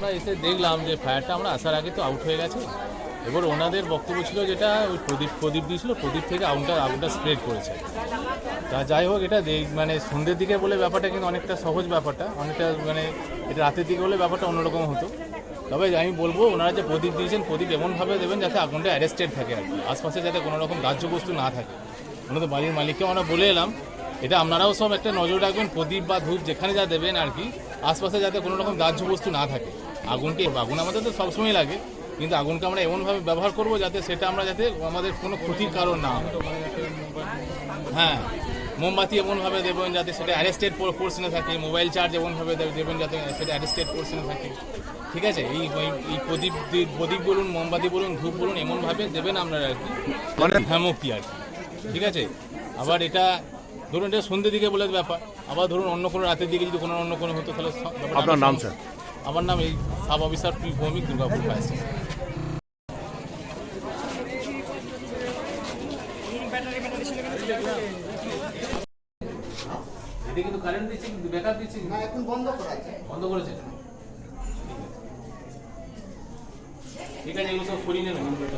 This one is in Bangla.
আমরা এসে দেখলাম যে ফায়ারটা আমরা আসার আগে তো আউট হয়ে গেছে। এবার ওনাদের বক্তব্য ছিল যেটা ওই প্রদীপ প্রদীপ দিয়েছিল, প্রদীপ থেকে আগুনটা আগুনটা স্প্রেড করেছে। তা যাই হোক, এটা মানে সন্ধ্যের দিকে বলে ব্যাপারটা কিন্তু অনেকটা সহজ ব্যাপারটা, অনেকটা মানে এটা রাতের দিকে হলে ব্যাপারটা অন্যরকম হতো। তবে আমি বলব, ওনারা যে প্রদীপ দিয়েছেন, প্রদীপ এমনভাবে দেবেন যাতে আগুনটা অ্যারেস্টেড থাকে আর কি, আশপাশে যাতে কোনো রকম দাহ্য বস্তু না থাকে। ওনাদের বাড়ির মালিককে আমরা বলে এলাম, এটা আপনারাও সব একটা নজর রাখবেন, প্রদীপ বা ধূপ যেখানে যা দেবেন আর কি, আশপাশে যাতে কোনো রকম দাহ্য বস্তু না থাকে। আগুনকে আগুন আমাদের তো সবসময় লাগে কিন্তু আগুনকে আমরা এমনভাবে ব্যবহার করব যাতে সেটা আমরা যাতে আমাদের কোনো ক্ষতির কারণ না হয়। হ্যাঁ মোমবাতি এমনভাবে দেবেন যাতে সেটা অ্যারেস্টেড পোর্শনে থাকে মোবাইল চার্জ এমনভাবে দেবেন যাতে সেটা অ্যারেস্টেড পোর্শনে থাকে। ঠিক আছে? এই এই- প্রদীপ প্রদীপ বলুন মোমবাতি বলুন ধূপ বলুন এমনভাবে দেবেন আপনারা আর কি। মানে হ্যামুক্তি আর কি। ঠিক আছে? আবার এটা ধরুন এটা সন্ধ্যের দিকে বলে ব্যাপার। আবার ধরুন অন্য কোনো রাতের দিকে যদি কোনো অন্য কোনো হতো তাহলে আপনার নাম, স্যার? আমার নাম এই sub officer P Bhowmik Durgapur পাইছে এটা কিন্তু কারেন্ট দিচ্ছে কিন্তু বেকার দিচ্ছে। না এখন বন্ধ করা বন্ধ করেছে? ঠিক আছে এগুলো সব নেবেন।